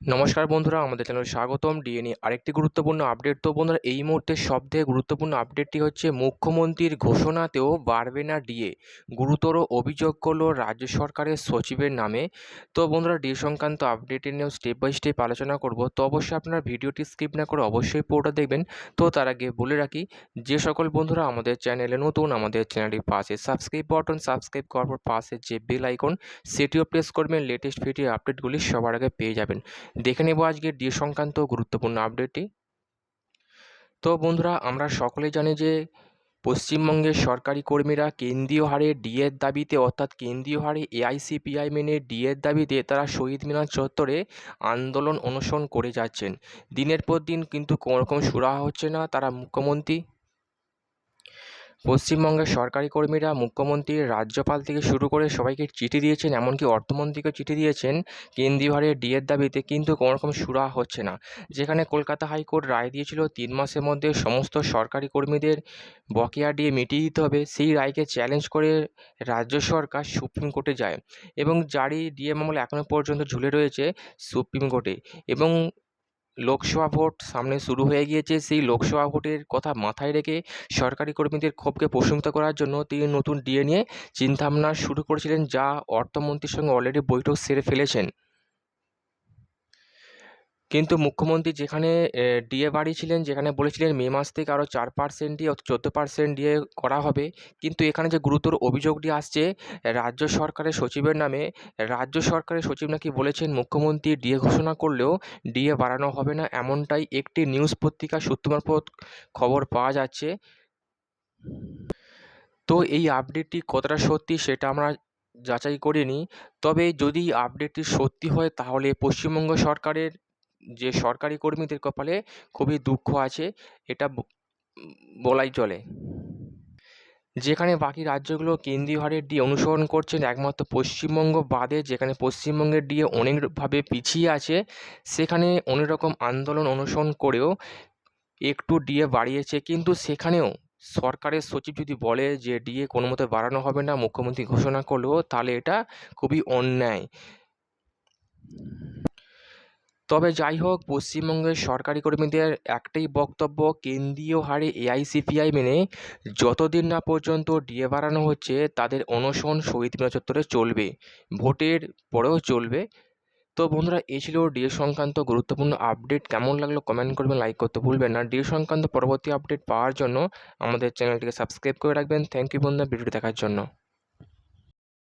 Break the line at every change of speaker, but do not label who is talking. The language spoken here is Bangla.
নমস্কার বন্ধুরা, আমাদের চ্যানেলে স্বাগতম। ডিএনএ আরেকটি গুরুত্বপূর্ণ আপডেট তো বন্ধুরা, এই মুহূর্তে সবথেকে গুরুত্বপূর্ণ আপডেটটি হচ্ছে, মুখ্যমন্ত্রীর ঘোষণাতেও বাড়বে না ডিএ গুরুতর অভিযোগ করল রাজ্য সরকারের সচিবের নামে। তো বন্ধুরা ডিএ সংক্রান্ত আপডেটের নিয়েও স্টেপ বাই স্টেপ আলোচনা করব। তো অবশ্যই আপনারা ভিডিওটি স্কিপ না করে অবশ্যই পুরোটা দেখবেন। তো তার আগে বলে রাখি, যে সকল বন্ধুরা আমাদের চ্যানেলে নতুন, আমাদের চ্যানেলটির পাশে সাবস্ক্রাইব বাটন সাবস্ক্রাইব করার পর পাশে যে বেল আইকন সেটিও প্রেস করবেন। লেটেস্ট ভিডিও আপডেটগুলি সবার আগে পেয়ে যাবেন। দেখে নেব আজকের ডিএ সংক্রান্ত গুরুত্বপূর্ণ আপডেটটি তো বন্ধুরা, আমরা সকলেই জানি যে পশ্চিমবঙ্গের সরকারি কর্মীরা কেন্দ্রীয় হারে ডিএর দাবিতে, অর্থাৎ কেন্দ্রীয় হারে এআইসিপিআই মেনে ডিএর দাবিতে তারা শহীদ মিনার চত্বরে আন্দোলন অনুসরণ করে যাচ্ছেন। দিনের পর দিন কিন্তু কোনো রকম সুরাহা হচ্ছে না, তারা মুখ্যমন্ত্রী পশ্চিমবঙ্গের সরকারি কর্মীরা মুখ্যমন্ত্রী, রাজ্যপাল থেকে শুরু করে সবাইকে চিঠি দিয়েছেন, এমনকি অর্থমন্ত্রীকে চিঠি দিয়েছেন। কেন্দ্রীয় হারে ডিএর দাবিতে কিন্তু কোনো রকম সুরাহা হচ্ছে না। যেখানে কলকাতা হাইকোর্ট রায় দিয়েছিল, তিন মাসের মধ্যে সমস্ত সরকারি কর্মীদের বকেয়া ডিএ মিটিয়ে দিতে হবে। সেই রায়কে চ্যালেঞ্জ করে রাজ্য সরকার সুপ্রিম কোর্টে যায় এবং জারি ডিএ মামলা এখনও পর্যন্ত ঝুলে রয়েছে সুপ্রিম কোর্টে। এবং লোকসভা ভোট সামনে শুরু হয়ে গিয়েছে। সেই লোকসভা ভোটের কথা মাথায় রেখে সরকারি কর্মীদের ক্ষোভকে প্রশমিত করার জন্য তিনি নতুন ডিএ নিয়ে চিন্তাভাবনা শুরু করেছিলেন, যা অর্থমন্ত্রীর সঙ্গে অলরেডি বৈঠক সেরে ফেলেছেন। কিন্তু মুখ্যমন্ত্রী যেখানে ডিএ বাড়িয়েছিলেন যেখানে বলেছিলেন মে মাস থেকে আরও চার পার্সেন্ট দিয়ে চোদ্দ পার্সেন্ট দিয়ে করা হবে। কিন্তু এখানে যে গুরুতর অভিযোগটি আসছে, রাজ্য সরকারের সচিবের নামে, রাজ্য সরকারের সচিব নাকি বলেছেন মুখ্যমন্ত্রী ডিএ ঘোষণা করলেও ডিএ বাড়ানো হবে না, এমনটাই একটি নিউজ পত্রিকা সূত্র মারফত খবর পাওয়া যাচ্ছে। তো এই আপডেটটি কতটা সত্যি সেটা আমরা যাচাই করিনি। তবে যদি আপডেটটি সত্যি হয়, তাহলে পশ্চিমবঙ্গ সরকারের যে সরকারি কর্মীদের কপালে খুবই দুঃখ আছে, এটা বলাই চলে। যেখানে বাকি রাজ্যগুলো কেন্দ্রীয় হারে ডিএ অনুসরণ করছেন, একমাত্র পশ্চিমবঙ্গ বাদে যেখানে পশ্চিমবঙ্গের ডিএ অনেকভাবে পিছিয়ে আছে, সেখানে অনেক রকম আন্দোলন অনুসরণ করেও একটু ডিএ বাড়িয়েছে। কিন্তু সেখানেও সরকারের সচিব যদি বলে যে ডিএ কোনো মতে বাড়ানো হবে না, মুখ্যমন্ত্রী ঘোষণা করলেও তাহলে এটা খুবই অন্যায়। তবে যাই হোক পশ্চিমবঙ্গের সরকারি কর্মীদের একটাই বক্তব্য, কেন্দ্রীয় হারে এআইসিপিআই মেনে যতদিন না পর্যন্ত ডিএ বাড়ানো হচ্ছে, তাদের অনশন শহীদ মিনার চত্বরে চলবে, ভোটের পরেও চলবে। তো বন্ধুরা এই ছিল ডিএ সংক্রান্ত গুরুত্বপূর্ণ আপডেট। কেমন লাগল কমেন্ট করবেন, লাইক করতে ভুলবেন না। ডিএ সংক্রান্ত পরবর্তী আপডেট পাওয়ার জন্য আমাদের চ্যানেলটিকে সাবস্ক্রাইব করে রাখবেন। থ্যাংক ইউ বন্ধুরা, ভিডিওটি দেখার জন্য।